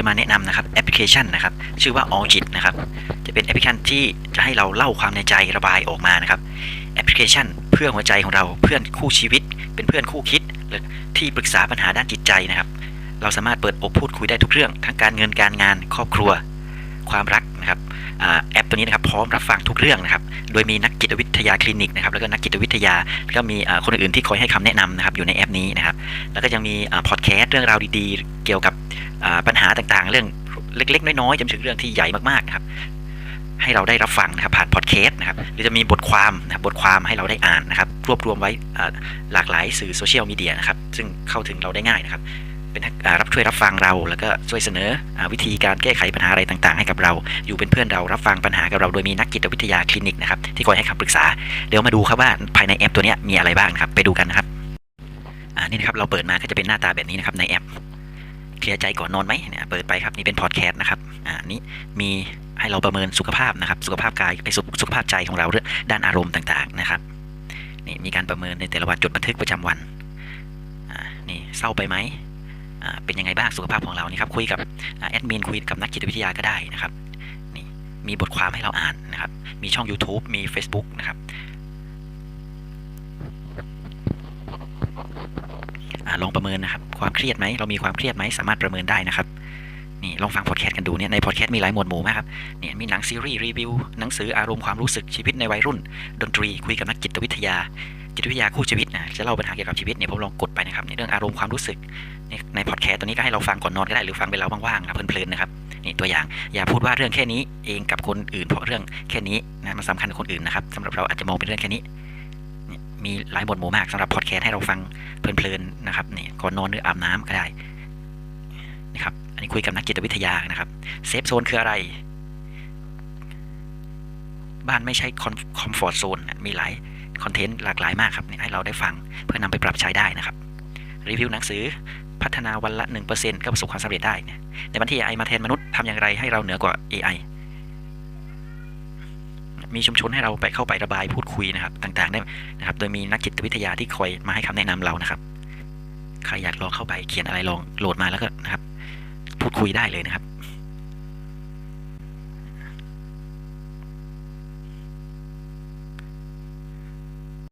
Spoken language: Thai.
จะมาแนะนำนะครับแอปพลิเคชันนะครับชื่อว่า All Jit นะครับจะเป็นแอปพลิเคชันที่จะให้เราเล่าความในใจระบายออกมานะครับแอปพลิเคชัน เพื่อหัวใจของเราเพื่อนคู่ชีวิต เป็นเพื่อนคู่คิดหรือที่ปรึกษาปัญหาด้านจิตใจนะครับ เราสามารถเปิดอกพูดคุยได้ทุกเรื่อง ทั้งการเงินการงานครอบครัว ความรักนะครับอแอปตัวนี้นะครับพร้อมรับฟังทุกเรื่องนะครับ โดยมีนักจิตวิทยาคลินิกนะครับแล้วก็นักจิตวิทยาแล้วก็มีคนอื่นที่คอยให้คำแนะนำนะครับอยู่ในแอปนี้นะครับ แล้วก็ยังมีพอดแคสต์เรื่องราวดีๆ เกี่ยวกับ ปัญหาต่างๆ เรื่องเล็ก ๆ น้อยๆจนถึงเรื่องที่ใหญ่มากๆนะครับ ให้เราได้รับฟังนะครับผ่านพอดแคสต์นะครับหรือจะมีบทความนะครับบทความให้เราได้อ่านนะครับ รวบรวมไว้หลากหลายสื่อโซเชียลมีเดียนะครับ ซึ่งเข้าถึงเราได้ง่ายนะครับเป็นรับช่วยรับฟังเราแล้วก็ช่วยเสนออวิธีการแก้ไขปัญหาอะไรต่างๆ ให้กับเรา อยู่เป็นเพื่อนเรารับฟังปัญหากับเราโดยมีนักจิตวิทยาคลินิกนะครับที่คอยให้คำปรึกษาเดี๋ยวมาดูครับว่าภายในแอปตัวนี้มีอะไรบ้างครับไปดูกันนะครับอ่านี่นะครับเราเปิดมาก็จะเป็นหน้าตาแบบนี้นะครับในแอป เคลียร์ใจก่อนนอนไหมเนี่ยเปิดไปครับนี่เป็นพอดแคสต์นะครับอ่านี่มีให้เราประเมินสุขภาพนะครับ สุขภาพกายไปสุขสุขภาพใจของเราเรื่องด้านอารมณ์ต่างๆนะครับนี่มีการประเมินในแต่ละวันจดบันทึกประจำวันอ่านี่เศร้าไปไหมอ่าเป็นยังไงบ้างสุขภาพของเรานี่ครับคุยกับอแอดมินคุยกับนักจิตวิทยาก็ได้นะครับนี่มีบทความให้เราอ่านนะครับมีช่อง YouTube มี Facebook นะครับอา ลองประเมินนะครับ ความเครียดไหมเรามีความเครียดไหมสามารถประเมินได้นะครับนี่ลองฟังพอดแคสต์กันดูเนี่ยในพอดแคสต์มีหลายหมวดหมู่มากครับเนี่ยมีหนังซีรีส์รีวิวหนังสืออารมณ์ความรู้สึกชีวิตในวัยรุ่น ดนตรีคุยกับนักจิตวิทยา จิตวิทยาคู่ชีวิตนะจะเล่าปัญหาเกี่ยวกับชีวิตเนี่ยผมลองกดไปนะครับในเรื่องอารมณ์ความรู้สึกในในพอดแคสต์ตัวนี้ก็ให้เราฟังก่อนนอนก็ได้หรือฟังเวลาว่างๆนะเพลินๆนะครับนี่ตัวอย่างอย่าพูดว่าเรื่องแค่นี้เองกับคนอื่นเพราะเรื่องแค่นี้นะมันสำคัญกับคนอื่นนะครับสำหรับเราอาจจะมองเป็นเรื่องแค่นี้ มีหลายบทหมู่มากสำหรับพอดแคสต์ให้เราฟังเพลินๆนะครับนี่ก่อนนอนหรืออาบน้ำก็ได้นะครับอันนี้คุยกับนักจิตวิทยานะครับเซฟโซนคืออะไร บ้านไม่ใช่คอมฟอร์ทโซนมีหลายคอนเทนต์หลากหลายมากครับเนี่ยให้เราได้ฟังเพื่อนำไปปรับใช้ได้นะครับ รีวิวหนังสือพัฒนาวันละ 1%ก็ประสบความสำเร็จได้เนี่ยในวันที่ AI มาแทนมนุษย์ทำอย่างไรให้เราเหนือกว่า AI มีชุมชนให้เราไปเข้าไประบายพูดคุยนะครับ ต่างๆได้นะครับ โดยมีนักจิตวิทยาที่คอยมาให้คำแนะนำเรานะครับใครอยากลองเข้าไปเขียนอะไรลองโหลดมาแล้วก็นะครับ พูดคุยได้เลยนะครับ